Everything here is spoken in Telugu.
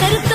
करतो